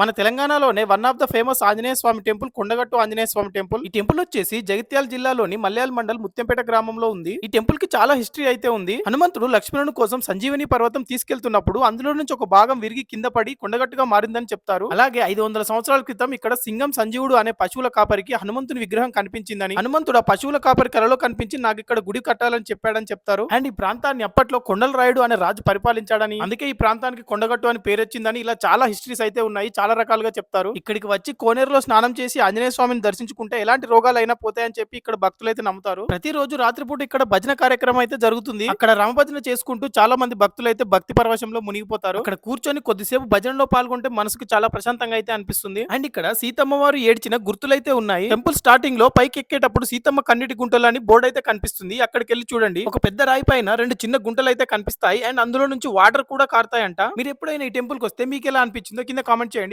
మన తెలంగాణలోనే one of the famous Anjaneya Swamy temple Kondagattu Anjaneya Swamy temple. ఈ temple వచ్చేసి జగిత్యాల జిల్లాలోని మల్యాల మండల్ ముత్యంపేట గ్రామంలో ఉంది. ఈ టెంపుల్కి చాలా హిస్టరీ అయితే ఉంది. హనుమంతుడు లక్ష్మణుని కోసం సంజీవని పర్వతం తీసుకెళ్తున్నప్పుడు అందులో నుంచి ఒక భాగం విరిగి కింద పడి కొండగట్టుగా మారిందని చెప్తారు. అలాగే ఐదు వందల సంవత్సరాల క్రితం ఇక్కడ సింగం సంజీవుడు అనే పశువుల కాపరికి హనుమంతుని విగ్రహం కనిపించిందని హనుమంతుడు ఆ పశువుల కాపరి కలలో కనిపించి నాకు ఇక్కడ గుడి కట్టాలని చెప్పాడని చెప్తారు. అండ్ ఈ ప్రాంతాన్ని అప్పట్లో కొండల రాయుడు అనే రాజు పరిపాలించాడని అందుకే ఈ ప్రాంతానికి కొండగట్టు అని పేరు వచ్చిందని ఇలా చాలా హిస్టరీస్ అయితే ఉన్నాయి. చాలా రకాలుగా చెప్తారు. ఇక్కడికి వచ్చి కోనేరులో స్నానం చేసి ఆంజనేయ స్వామిని దర్శించుకుంటే ఎలాంటి రోగాలు అయినా పోతాయని చెప్పి ఇక్కడ భక్తులు అయితే నమ్ముతారు. ప్రతిరోజు రాత్రిపూట ఇక్కడ భజన కార్యక్రమం అయితే జరుగుతుంది. అక్కడ రామభజన చేసుకుంటూ చాలా మంది భక్తులు అయితే భక్తి పరవశంలో మునిగిపోతారు. అక్కడ కూర్చొని కొద్దిసేపు భజనలో పాల్గొంటే మనసుకు చాలా ప్రశాంతంగా అయితే అనిపిస్తుంది. అండ్ ఇక్కడ సీతమ్మ వారు ఏడ్చిన గుర్తులైతే ఉన్నాయి. టెంపుల్ స్టార్టింగ్లో పైకి ఎక్కేటప్పుడు సీతమ్మ కన్నిటి గుంటలు అని బోర్డు అయితే కనిపిస్తుంది. అక్కడికి వెళ్ళి చూడండి. ఒక పెద్ద రాయి పైన రెండు చిన్న గుంటలు అయితే కనిపిస్తాయి. అండ్ అందులో నుంచి వాటర్ కూడా కారుతాయంట. మీరు ఎప్పుడైనా ఈ టెంపుల్కి వస్తే మీకు ఎలా అనిపించిందో కింద కామెంట్ చేయండి.